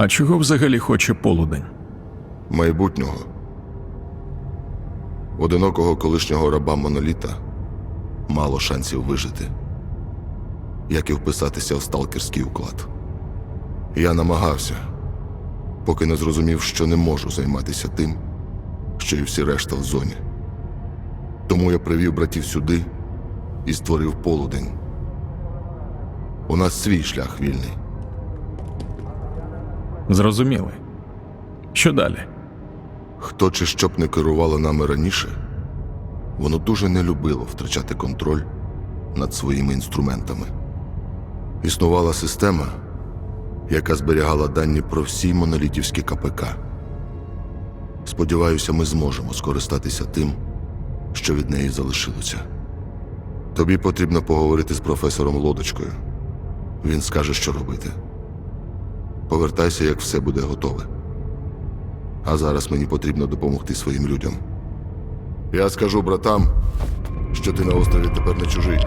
А чого взагалі хоче полудень? майбутнього. Одинокого колишнього раба моноліта мало шансів вижити, як і вписатися в сталкерський уклад. Я намагався, поки не зрозумів, що не можу займатися тим, що і всі решта в зоні. Тому я привів братів сюди і створив полудень. У нас свій шлях вільний. Зрозуміли. Що далі? Хто чи що б не керувало нами раніше, воно дуже не любило втрачати контроль над своїми інструментами. Існувала система, яка зберігала дані про всі монолітівські КПК. Сподіваюся, ми зможемо скористатися тим, що від неї залишилося. Тобі потрібно поговорити з професором Лодочкою. Він скаже, що робити. Повертайся, як все буде готове. А зараз мені потрібно допомогти своїм людям. Я скажу братам, що ти на острові тепер не чужий.